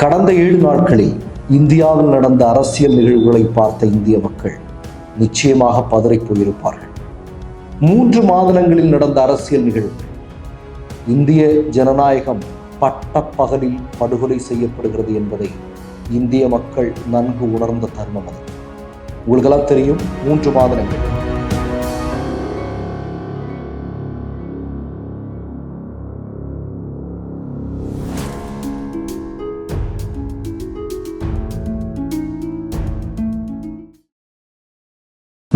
கடந்த ஏழு நாட்களில் இந்தியாவில் நடந்த அரசியல் நிகழ்வுகளை பார்த்த இந்திய மக்கள் நிச்சயமாக பதறிப் போயிருப்பார்கள். மூன்று மாதங்களில் நடந்த அரசியல் நிகழ்வுகள் இந்திய ஜனநாயகம் பட்ட பகலில் படுகொலை செய்யப்படுகிறது என்பதை இந்திய மக்கள் நன்கு உணர்ந்த தருணம் அது. உங்களுக்கெல்லாம் தெரியும் மூன்று மாதங்கள்.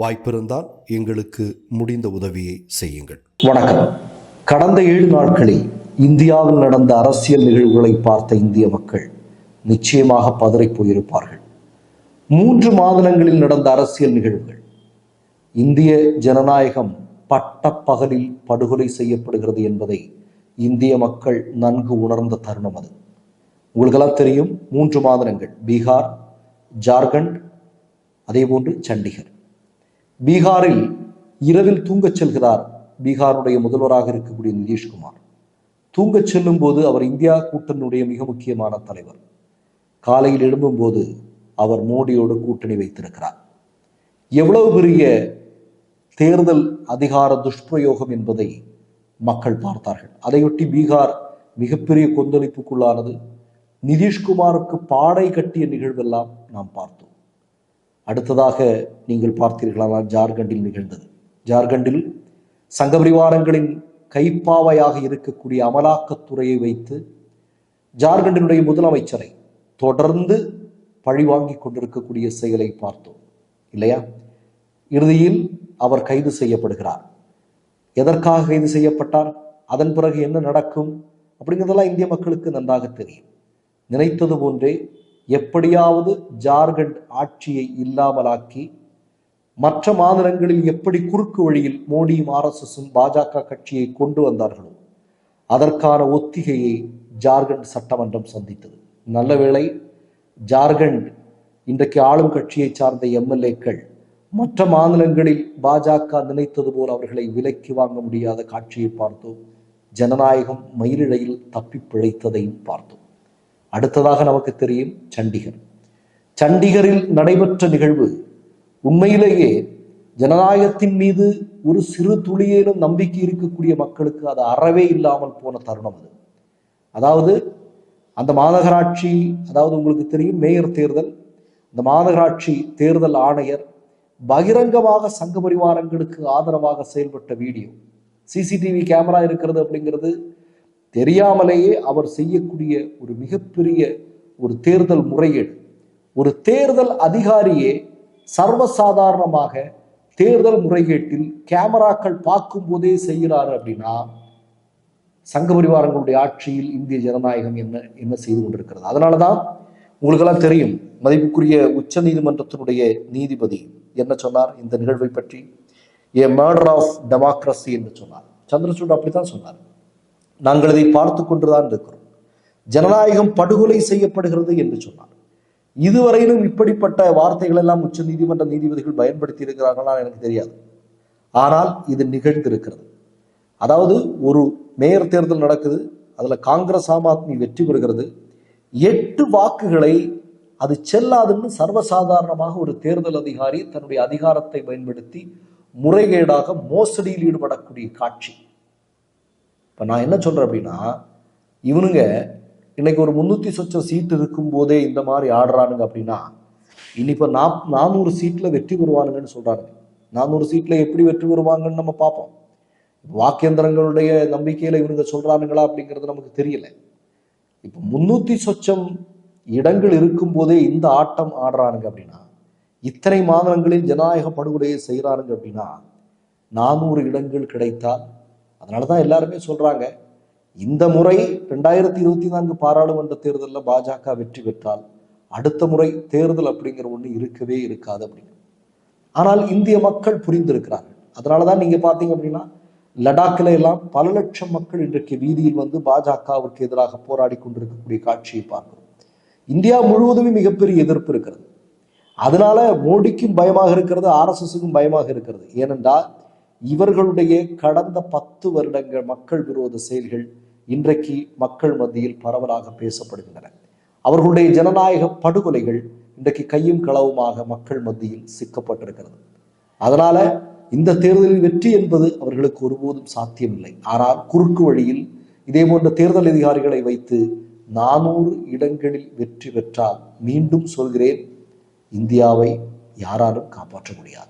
வாய்ப்பிருந்தால் எங்களுக்கு முடிந்த உதவியை செய்யுங்கள். வணக்கம். கடந்த ஏழு நாட்களில் இந்தியாவில் நடந்த அரசியல் நிகழ்வுகளை பார்த்த இந்திய மக்கள் நிச்சயமாக பதறிப் போயிருப்பார்கள். மூன்று மாதங்களில் நடந்த அரசியல் நிகழ்வுகள் இந்திய ஜனநாயகம் பட்டப்பகலில் படுகொலை செய்யப்படுகிறது என்பதை இந்திய மக்கள் நன்கு உணர்ந்த தருணம் அது. உங்களுக்கெல்லாம் தெரியும் மூன்று மாதங்கள் பீகார் ஜார்க்கண்ட் அதேபோன்று சண்டிகர். பீகாரில் இரவில் தூங்கச் செல்கிறார் பீகாருடைய முதல்வராக இருக்கக்கூடிய நிதிஷ்குமார். தூங்கச் செல்லும் போது அவர் இந்தியா கூட்டணியுடைய மிக முக்கியமான தலைவர். காலையில் எழும்பும்போது அவர் மோடியோடு கூட்டணி வைத்திருக்கிறார். எவ்வளவு பெரிய தேர்தல் அதிகார துஷ்பிரயோகம் என்பதை மக்கள் பார்த்தார்கள். அதையொட்டி பீகார் மிகப்பெரிய கொந்தளிப்புக்குள்ளானது. நிதிஷ்குமாருக்கு பாடை கட்டிய நிகழ்வெல்லாம் நாம் பார்த்தோம். அடுத்ததாக நீங்கள் பார்த்தீர்களானால் ஜார்க்கண்டில் நிகழ்ந்தது. ஜார்க்கண்டில் சங்கபரிவாரங்களின் கைப்பாவையாக இருக்கக்கூடிய அமலாக்கத்துறையை வைத்து ஜார்க்கண்டினுடைய முதலமைச்சரை தொடர்ந்து பழிவாங்கி கொண்டிருக்கக்கூடிய செயலை பார்த்தோம். இல்லையா? இறுதியில் அவர் கைது செய்யப்படுகிறார். எதற்காக கைது செய்யப்பட்டார்? அதன் பிறகு என்ன நடக்கும்? அப்படிங்கிறதெல்லாம் இந்திய மக்களுக்கு நன்றாக தெரியும். நினைத்தது போன்றே எப்படியாவது ஜார்க்கண்ட் ஆட்சியை இல்லாமலாக்கி மற்ற மாநிலங்களில் எப்படி குறுக்கு வழியில் மோடியும் ஆர்எஸ்எஸும் பாஜக கட்சியை கொண்டு வந்தார்களோ அதற்கான ஒத்திகையை ஜார்க்கண்ட் சட்டமன்றம் சந்தித்தது. நல்ல வேளை ஜார்க்கண்ட் இன்றைக்கு ஆளும் கட்சியை சார்ந்த எம்எல்ஏக்கள் மற்ற மாநிலங்களில் பாஜக நினைத்தது போல் அவர்களை விலக்கி வாங்க முடியாத காட்சியை பார்த்தோம் ஜனநாயகம் மயிரிழையில் தப்பி பிழைத்ததையும் பார்த்தோம் அடுத்ததாக நமக்கு தெரியும் சண்டிகர். சண்டிகரில் நடைபெற்ற நிகழ்வு உண்மையிலேயே ஜனநாயகத்தின் மீது ஒரு சிறு துளியேனும் நம்பிக்கை இருக்கக்கூடிய மக்களுக்கு அது அறவே இல்லாமல் போன தருணம் அது. அதாவது அந்த மாநகராட்சி அதாவது உங்களுக்கு தெரியும் மேயர் தேர்தல் அந்த மாநகராட்சி தேர்தல் ஆணையர் பகிரங்கமாக சங்க பரிவாரங்களுக்கு ஆதரவாக செயல்பட்ட வீடியோ. சிசிடிவி கேமரா இருக்கிறது அப்படிங்கிறது தெரியாமலேயே அவர் செய்யக்கூடிய ஒரு மிகப்பெரிய ஒரு தேர்தல் முறையீடு ஒரு தேர்தல் அதிகாரியே சர்வசாதாரணமாக தேர்தல் முறைகேட்டில் கேமராக்கள் பார்க்கும் போதே செய்கிறாரு அப்படின்னா சங்க பரிவாரங்களுடைய ஆட்சியில் இந்திய ஜனநாயகம் என்ன என்ன செய்து கொண்டிருக்கிறது? அதனாலதான் உங்களுக்கெல்லாம் தெரியும் மதிப்புக்குரிய உச்ச நீதிமன்றத்தினுடைய நீதிபதி என்ன சொன்னார்? இந்த நிகழ்வை பற்றி ஏ மர்டர் ஆஃப் டெமோக்ரஸி என்று சொன்னார். சந்திரசூட் அப்படித்தான் சொன்னார். நாங்கள் இதை பார்த்து கொண்டுதான் இருக்கிறோம். ஜனநாயகம் படுகொலை செய்யப்படுகிறது என்று சொன்னார். இதுவரையிலும் இப்படிப்பட்ட வார்த்தைகள் எல்லாம் உச்ச நீதிமன்ற நீதிபதிகள் பயன்படுத்தி இருக்கிறார்களா எனக்கு தெரியாது. ஆனால் இது நிகழ்ந்திருக்கிறது. அதாவது ஒரு மேயர் தேர்தல் நடக்குது அதுல காங்கிரஸ் ஆம் ஆத்மி வெற்றி பெறுகிறது. எட்டு வாக்குகளை அது செல்லாதுன்னு சர்வசாதாரணமாக ஒரு தேர்தல் அதிகாரி தன்னுடைய அதிகாரத்தை பயன்படுத்தி முறைகேடாக மோசடியில் ஈடுபடக்கூடிய காட்சி. இப்போ நான் என்ன சொல்கிறேன் அப்படின்னா இவனுங்க இன்னைக்கு ஒரு முந்நூற்றி சொச்சம் சீட் இருக்கும்போதே இந்த மாதிரி ஆடுறானுங்க அப்படின்னா இனி இப்போ நாப் நானூறு சீட்டில் வெற்றி பெறுவானுங்கன்னு சொல்கிறானுங்க நானூறு சீட்டில் எப்படி வெற்றி பெறுவாங்கன்னு நம்ம பார்ப்போம். வாக்கேந்திரங்களுடைய நம்பிக்கையில் இவனுங்க சொல்கிறானுங்களா அப்படிங்கிறது நமக்கு தெரியல. இப்போ முந்நூற்றி சொச்சம் இடங்கள் இருக்கும்போதே இந்த ஆட்டம் ஆடுறானுங்க அப்படின்னா இத்தனை மாநிலங்களில் ஜனநாயக படுகொலையை செய்கிறானுங்க அப்படின்னா நானூறு இடங்கள் கிடைத்தால் அதனால தான் எல்லாருமே சொல்றாங்க இந்த முறை ரெண்டாயிரத்தி இருபத்தி நான்கு பாராளுமன்ற தேர்தலில் பாஜக வெற்றி பெற்றால் அடுத்த முறை தேர்தல் அப்படிங்கிற ஒன்று இருக்கவே இருக்காது அப்படின்னு. ஆனால் இந்திய மக்கள் புரிந்திருக்கிறார்கள். அதனால தான் நீங்க பார்த்தீங்க அப்படின்னா லடாக்கில் எல்லாம் பல லட்சம் மக்கள் இன்றைக்கு வீதியில் வந்து பாஜகவிற்கு எதிராக போராடி கொண்டிருக்கக்கூடிய காட்சியை பார்க்கிறோம். இந்தியா முழுவதுமே மிகப்பெரிய எதிர்ப்பு இருக்கிறது. அதனால மோடிக்கும் பயமாக இருக்கிறது ஆர்எஸ்எஸுக்கும் பயமாக இருக்கிறது. ஏனென்றால் இவர்களுடைய கடந்த பத்து வருடங்கள் மக்கள் விரோத செயல்கள் இன்றைக்கு மக்கள் மத்தியில் பரவலாக பேசப்படுகின்றன. அவர்களுடைய ஜனநாயக படுகொலைகள் இன்றைக்கு கையும் களவுமாக மக்கள் மத்தியில் சிக்கப்பட்டிருக்கிறது. அதனால இந்த தேர்தலில் வெற்றி என்பது அவர்களுக்கு ஒருபோதும் சாத்தியமில்லை. ஆனால் குறுக்கு வழியில் இதே போன்ற தேர்தல் அதிகாரிகளை வைத்து நானூறு இடங்களில் வெற்றி பெற்றால் மீண்டும் சொல்கிறேன் இந்தியாவை யாராலும் காப்பாற்ற முடியாது.